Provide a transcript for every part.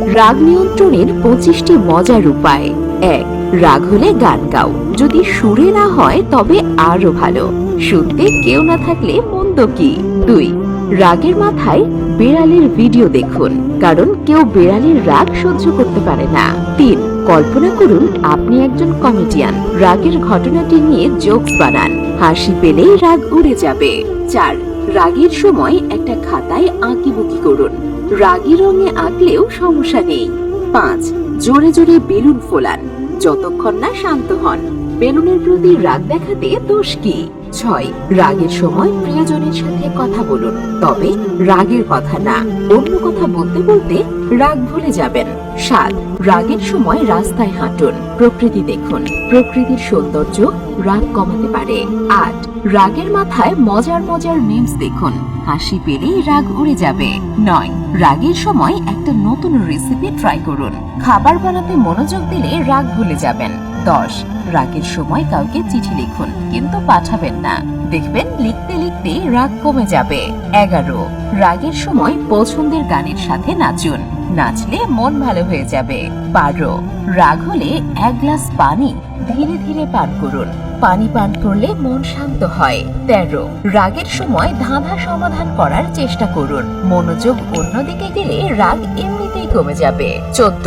রাগ নিয়ন্ত্রণের পঁচিশটি মজার উপায়। এক, রাগ হলে গান গাও। যদি সুরে না হয়, তবে আরও ভালো। শুনতে কেউ না থাকলে মন্দ কি? দুই, রাগের মাথায় বেড়ালের ভিডিও দেখুন, কারণ কেউ বেড়ালের রাগ সহ্য করতে পারে না। তিন, কল্পনা করুন আপনি একজন কমেডিয়ান রাগের ঘটনাটি নিয়ে জোকস বানান। হাসি পেলেই রাগ উড়ে যাবে। চার রাগের সময় একটা খাতায় আঁকিবুকি করুন। রাগি রঙে আঁকলেও সমস্যা নেই। পাঁচ, জোরে জোরে বেলুন ফোলান। যতক্ষণ না শান্ত হন। বেলুনের প্রতি রাগ দেখাতে দোষ কি? ছয়, রাগের সময় প্রিয়জনের সাথে কথা বলুন। তবে রাগের কথা না, অন্য কথা বলতে বলতে রাগ ভুলে যাবেন। সাত রাগের সময় রাস্তায় হাঁটুন। প্রকৃতি দেখুন। প্রকৃতির সৌন্দর্য রাগ কমাতে পারে। আট, রাগের মাথায় মজার মজার মিমস দেখুন। হাসি পেলেই রাগ উড়ে যাবে। নয়, রাগের সময় একটা নতুন রেসিপি ট্রাই করুন। খাবার বানাতে মনোযোগ দিলে রাগ ভুলে যাবেন। দশ, রাগের সময় কাউকে চিঠি লিখুন, কিন্তু পাঠাবেন না। দেখবেন লিখতে লিখতে রাগ কমে যাবে। এগারো, রাগের সময় পছন্দের গানের সাথে নাচুন। নাচলে মন ভালো হয়ে যাবে। বারো রাগ হলে এক গ্লাস পানি ধীরে ধীরে পান করুন। পানি পান করলে মন শান্ত হয়। তেরো। রাগের সময় ধাঁধা সমাধান করার চেষ্টা করুন। মনোযোগ অন্যদিকে গেলে রাগ এমনিতেই কমে যাবে। চোদ্দ।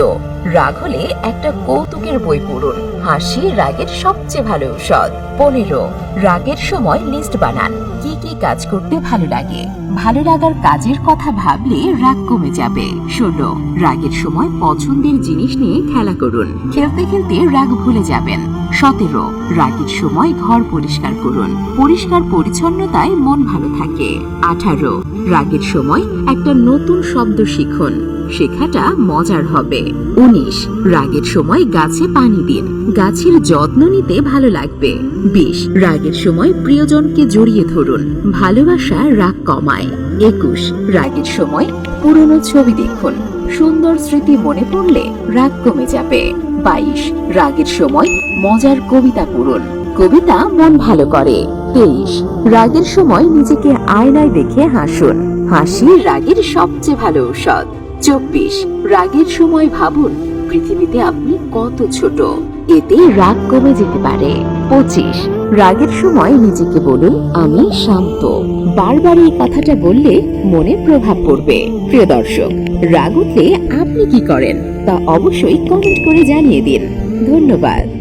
রাগ হলে একটা কৌতুকের বই পড়ুন। হাসি রাগের সবচেয়ে ভালো ঔষধ। পনেরো, রাগের সময় লিস্ট বানান। কি কি কাজ করতে ভালো লাগে? ভালো লাগার কাজের কথা ভাবলে রাগ কমে যাবে। ষোলো, রাগের সময় পছন্দের জিনিস নিয়ে খেলা করুন। খেলতে খেলতে রাগ ভুলে যাবেন। সতেরো, রাগের সময় ঘর পরিষ্কার করুন। পরিষ্কার পরিচ্ছন্নতায় মন ভালো থাকে। আঠারো, রাগের সময় একটা নতুন শব্দ শিখুন। শেখাটা মজার হবে। উনিশ, রাগের সময় গাছে পানি দিন। গাছের যত্ন নিতে ভালো লাগবে। বিশ, রাগের সময় প্রিয়জনকে জড়িয়ে ধরুন। ভালোবাসা রাগ কমায়। একুশ, রাগের সময় পুরনো ছবি দেখুন। সুন্দর স্মৃতি মনে পড়লে রাগ কমে যাবে। বাইশ, রাগের সময় মজার কবিতা পড়ুন। কবিতা মন ভালো করে। তেইশ, রাগের সময় নিজেকে আয়নায় দেখে হাসুন। হাসি রাগের সবচেয়ে ভালো ঔষধ। চব্বিশ, রাগের সময় ভাবুন, পৃথিবীতে আপনি কত ছোট। এতে রাগ কমে যেতে পারে। পঁচিশ, রাগের সময় নিজেকে বলুন, আমি শান্ত। বারবার এই কথাটা বললে মনে প্রভাব পড়বে। প্রিয় দর্শক, রাগ উঠলে আপনি কি করেন? তা অবশ্যই কমেন্ট করে জানিয়ে দিন। ধন্যবাদ।